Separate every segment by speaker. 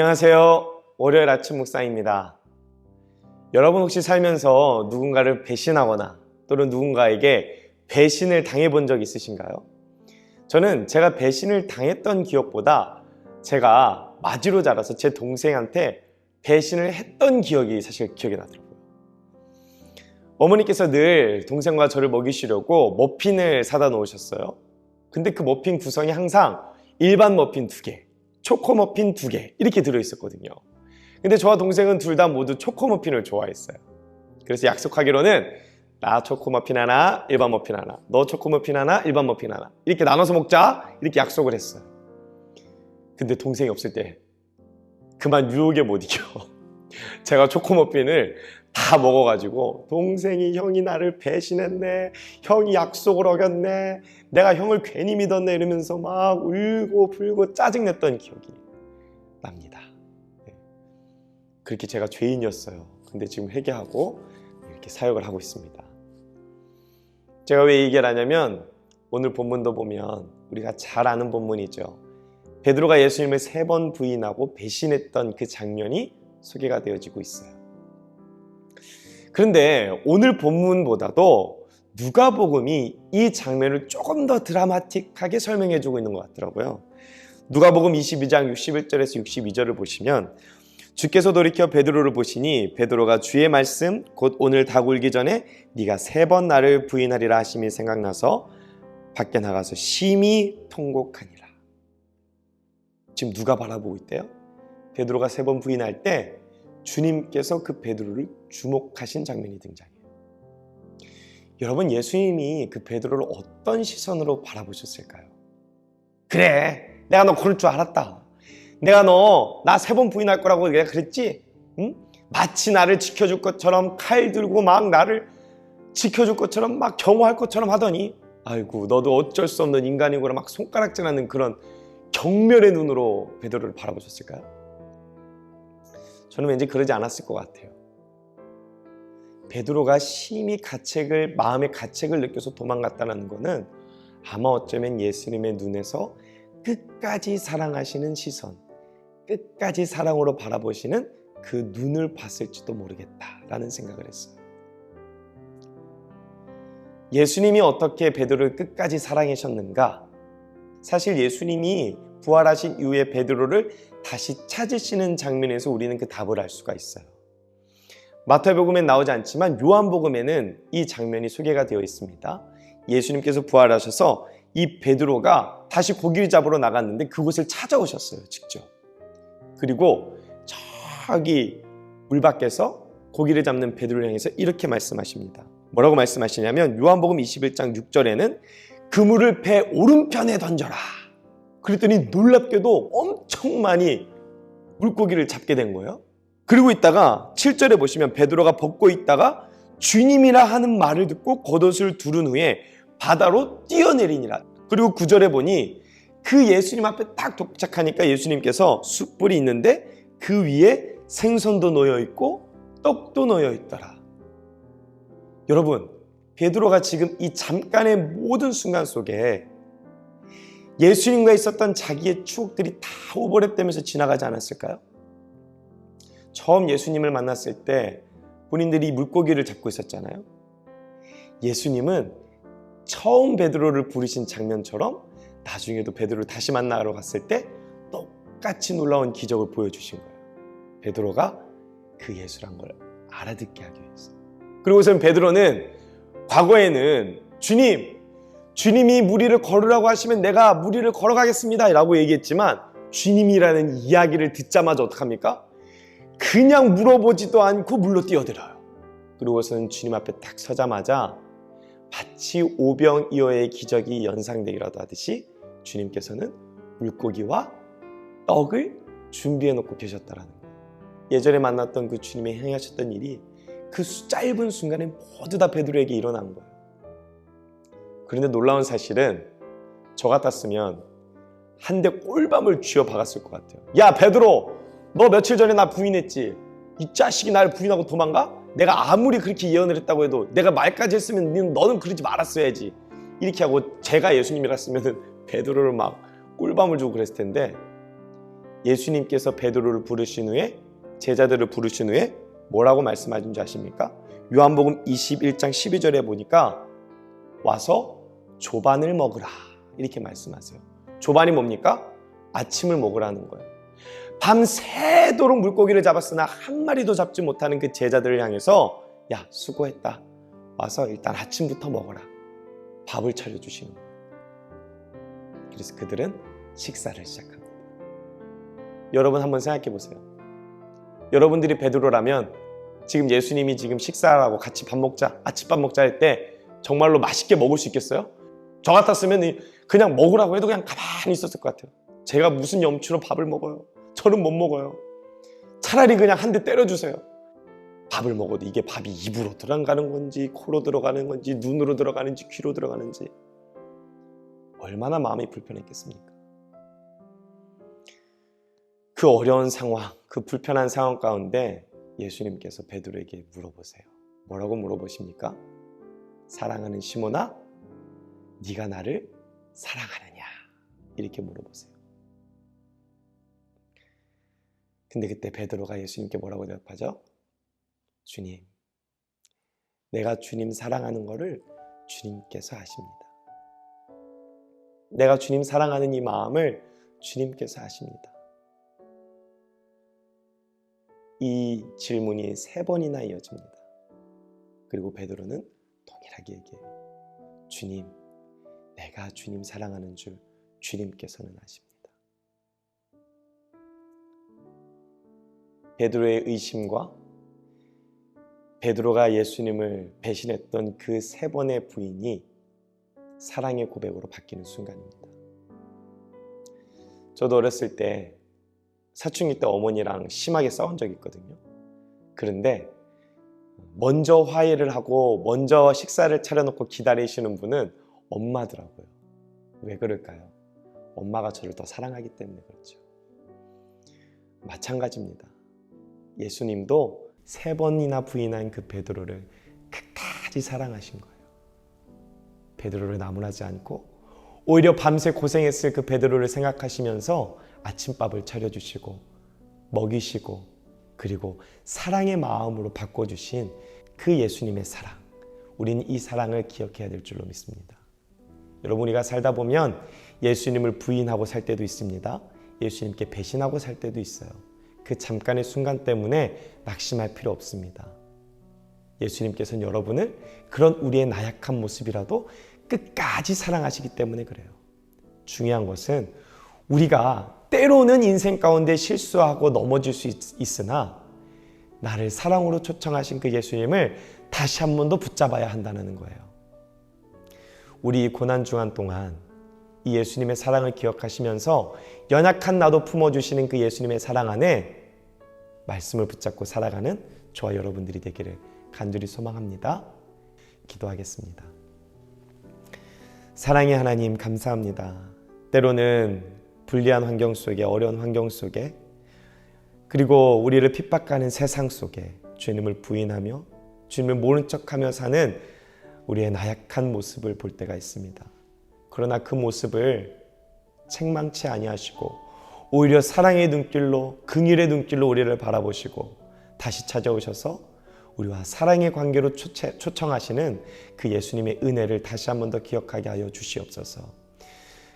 Speaker 1: 안녕하세요. 월요일 아침 묵상입니다. 여러분 혹시 살면서 누군가를 배신하거나 또는 누군가에게 배신을 당해본 적 있으신가요? 저는 제가 배신을 당했던 기억보다 제가 마지로 자라서 제 동생한테 배신을 했던 기억이 사실 기억에 나더라고요. 어머니께서 늘 동생과 저를 먹이시려고 머핀을 사다 놓으셨어요. 근데 그 머핀 구성이 항상 일반 머핀 두 개, 초코 머핀 두 개 이렇게 들어 있었거든요. 근데 저와 동생은 둘 다 모두 초코 머핀을 좋아했어요. 그래서 약속하기로는 나 초코 머핀 하나, 일반 머핀 하나, 너 초코 머핀 하나, 일반 머핀 하나 이렇게 나눠서 먹자 이렇게 약속을 했어요. 근데 동생이 없을 때 그만 유혹에 못 이겨. 제가 초코 머핀을 다 먹어가지고 동생이 형이 나를 배신했네, 형이 약속을 어겼네, 내가 형을 괜히 믿었네 이러면서 막 울고 불고 짜증냈던 기억이 납니다. 네. 그렇게 제가 죄인이었어요. 근데 지금 회개하고 이렇게 사역을 하고 있습니다. 제가 왜 얘기를 하냐면 오늘 본문도 보면 우리가 잘 아는 본문이죠. 베드로가 예수님을 세 번 부인하고 배신했던 그 장면이 소개가 되어지고 있어요. 그런데 오늘 본문보다도 누가복음이 이 장면을 조금 더 드라마틱하게 설명해 주고 있는 것 같더라고요. 누가복음 22장 61절에서 62절을 보시면 주께서 돌이켜 베드로를 보시니 베드로가 주의 말씀 곧 오늘 닭 울기 전에 네가 세 번 나를 부인하리라 하심이 생각나서 밖에 나가서 심히 통곡하니라. 지금 누가 바라보고 있대요? 베드로가 세 번 부인할 때 주님께서 그 베드로를 주목하신 장면이 등장해요. 여러분 예수님이 그 베드로를 어떤 시선으로 바라보셨을까요? 그래, 내가 너 그럴 줄 알았다. 내가 너 나 세 번 부인할 거라고 내가 그랬지? 응? 마치 나를 지켜줄 것처럼 칼 들고 막 나를 지켜줄 것처럼 막 경호할 것처럼 하더니 아이고 너도 어쩔 수 없는 인간이구나 막 손가락질하는 그런 경멸의 눈으로 베드로를 바라보셨을까요? 저는 왠지 그러지 않았을 것 같아요. 베드로가 심히 가책을 마음의 가책을 느껴서 도망갔다는 것은 아마 어쩌면 예수님의 눈에서 끝까지 사랑하시는 시선, 끝까지 사랑으로 바라보시는 그 눈을 봤을지도 모르겠다라는 생각을 했어요. 예수님이 어떻게 베드로를 끝까지 사랑하셨는가? 사실 예수님이 부활하신 이후에 베드로를 다시 찾으시는 장면에서 우리는 그 답을 알 수가 있어요. 마태복음엔 나오지 않지만 요한복음에는 이 장면이 소개가 되어 있습니다. 예수님께서 부활하셔서 이 베드로가 다시 고기를 잡으러 나갔는데 그곳을 찾아오셨어요, 직접. 그리고 저기 물 밖에서 고기를 잡는 베드로를 향해서 이렇게 말씀하십니다. 뭐라고 말씀하시냐면 요한복음 21장 6절에는 그물을 배 오른편에 던져라. 그랬더니 놀랍게도 엄청 많이 물고기를 잡게 된 거예요. 그리고 있다가 7절에 보시면 베드로가 벗고 있다가 주님이라 하는 말을 듣고 겉옷을 두른 후에 바다로 뛰어내리니라. 그리고 9절에 보니 그 예수님 앞에 딱 도착하니까 예수님께서 숯불이 있는데 그 위에 생선도 놓여 있고 떡도 놓여 있더라. 여러분, 베드로가 지금 이 잠깐의 모든 순간 속에 예수님과 있었던 자기의 추억들이 다 오버랩되면서 지나가지 않았을까요? 처음 예수님을 만났을 때 본인들이 물고기를 잡고 있었잖아요. 예수님은 처음 베드로를 부르신 장면처럼 나중에도 베드로를 다시 만나러 갔을 때 똑같이 놀라운 기적을 보여주신 거예요. 베드로가 그 예수란 걸 알아듣게 하기 위해서. 그리고선 베드로는 과거에는 주님, 주님이 무리를 걸으라고 하시면 내가 무리를 걸어가겠습니다. 라고 얘기했지만 주님이라는 이야기를 듣자마자 어떡합니까? 그냥 물어보지도 않고 물로 뛰어들어요. 그리고서는 주님 앞에 딱 서자마자 마치 오병이어의 기적이 연상되기라도 하듯이 주님께서는 물고기와 떡을 준비해 놓고 계셨다라는 거예요. 예전에 만났던 그 주님의 행하셨던 일이 그 짧은 순간에 모두 다 베드로에게 일어난 거예요. 그런데 놀라운 사실은 저 같았으면 한 대 꼴밤을 쥐어 박았을 것 같아요. 야 베드로, 너 며칠 전에 나 부인했지? 이 자식이 나를 부인하고 도망가? 내가 아무리 그렇게 예언을 했다고 해도 내가 말까지 했으면 너는 그러지 말았어야지. 이렇게 하고 제가 예수님이랐으면 베드로를 막 꿀밤을 주고 그랬을 텐데 예수님께서 베드로를 부르신 후에 제자들을 부르신 후에 뭐라고 말씀하신 줄 아십니까? 요한복음 21장 12절에 보니까 와서 조반을 먹으라 이렇게 말씀하세요. 조반이 뭡니까? 아침을 먹으라는 거예요. 밤새도록 물고기를 잡았으나 한 마리도 잡지 못하는 그 제자들을 향해서 야 수고했다. 와서 일단 아침부터 먹어라. 밥을 차려주시는 거예요. 그래서 그들은 식사를 시작합니다. 여러분 한번 생각해 보세요. 여러분들이 베드로라면 지금 예수님이 지금 식사하라고 같이 밥 먹자, 아침밥 먹자 할 때 정말로 맛있게 먹을 수 있겠어요? 저 같았으면 그냥 먹으라고 해도 그냥 가만히 있었을 것 같아요. 제가 무슨 염치로 밥을 먹어요? 저는 못 먹어요. 차라리 그냥 한 대 때려주세요. 밥을 먹어도 이게 밥이 입으로 들어가는 건지, 코로 들어가는 건지, 눈으로 들어가는지, 귀로 들어가는지 얼마나 마음이 불편했겠습니까? 그 어려운 상황, 그 불편한 상황 가운데 예수님께서 베드로에게 물어보세요. 뭐라고 물어보십니까? 사랑하는 시모나, 네가 나를 사랑하느냐? 이렇게 물어보세요. 근데 그때 베드로가 예수님께 뭐라고 대답하죠? 주님, 내가 주님 사랑하는 것을 주님께서 아십니다. 내가 주님 사랑하는 이 마음을 주님께서 아십니다. 이 질문이 세 번이나 이어집니다. 그리고 베드로는 동일하게 얘기해요. 주님, 내가 주님 사랑하는 줄 주님께서는 아십니다. 베드로의 의심과 베드로가 예수님을 배신했던 그 세 번의 부인이 사랑의 고백으로 바뀌는 순간입니다. 저도 어렸을 때 사춘기 때 어머니랑 심하게 싸운 적이 있거든요. 그런데 먼저 화해를 하고 먼저 식사를 차려놓고 기다리시는 분은 엄마더라고요. 왜 그럴까요? 엄마가 저를 더 사랑하기 때문에 그렇죠. 마찬가지입니다. 예수님도 세 번이나 부인한 그 베드로를 끝까지 사랑하신 거예요. 베드로를 나무라지 않고 오히려 밤새 고생했을 그 베드로를 생각하시면서 아침밥을 차려주시고 먹이시고 그리고 사랑의 마음으로 바꿔주신 그 예수님의 사랑. 우리는 이 사랑을 기억해야 될 줄로 믿습니다. 여러분 우리가 살다 보면 예수님을 부인하고 살 때도 있습니다. 예수님께 배신하고 살 때도 있어요. 그 잠깐의 순간 때문에 낙심할 필요 없습니다. 예수님께서는 여러분을 그런 우리의 나약한 모습이라도 끝까지 사랑하시기 때문에 그래요. 중요한 것은 우리가 때로는 인생 가운데 실수하고 넘어질 수 있, 으나 나를 사랑으로 초청하신 그 예수님을 다시 한 번 더 붙잡아야 한다는 거예요. 우리 고난 중한 동안 이 예수님의 사랑을 기억하시면서 연약한 나도 품어주시는 그 예수님의 사랑 안에 말씀을 붙잡고 살아가는 저와 여러분들이 되기를 간절히 소망합니다. 기도하겠습니다. 사랑의 하나님 감사합니다. 때로는 불리한 환경 속에 어려운 환경 속에 그리고 우리를 핍박하는 세상 속에 주님을 부인하며 주님을 모른 척하며 사는 우리의 나약한 모습을 볼 때가 있습니다. 그러나 그 모습을 책망치 아니하시고 오히려 사랑의 눈길로 긍휼의 눈길로 우리를 바라보시고 다시 찾아오셔서 우리와 사랑의 관계로 초청하시는 그 예수님의 은혜를 다시 한 번 더 기억하게 하여 주시옵소서.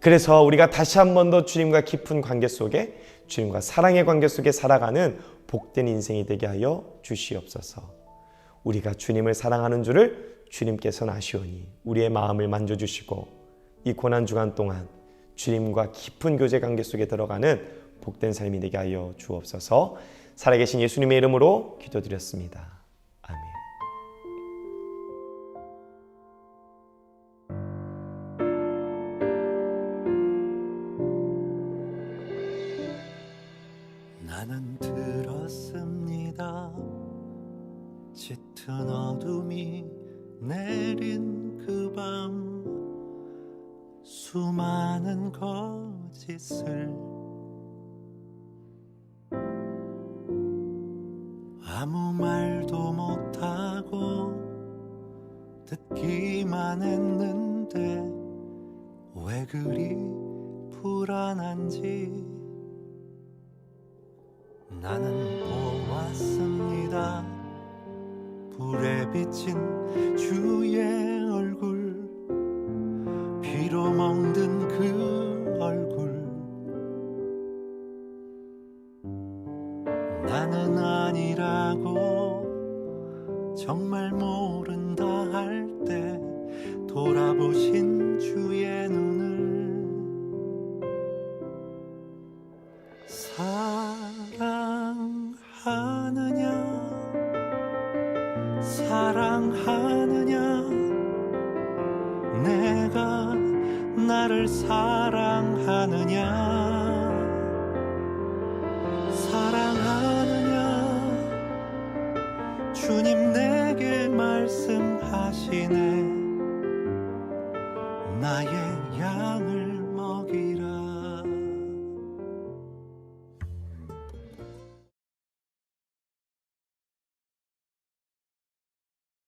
Speaker 1: 그래서 우리가 다시 한 번 더 주님과 깊은 관계 속에 주님과 사랑의 관계 속에 살아가는 복된 인생이 되게 하여 주시옵소서. 우리가 주님을 사랑하는 줄을 주님께서는 아시오니 우리의 마음을 만져주시고 이 고난 주간 동안 주님과 깊은 교제 관계 속에 들어가는 복된 삶이 되게 하여 주옵소서. 살아계신 예수님의 이름으로 기도드렸습니다.
Speaker 2: 짙은 어둠이 내린 그 밤 수많은 거짓을 아무 말도 못하고 듣기만 했는데 왜 그리 불안한지 나는 불에 비친 주의 말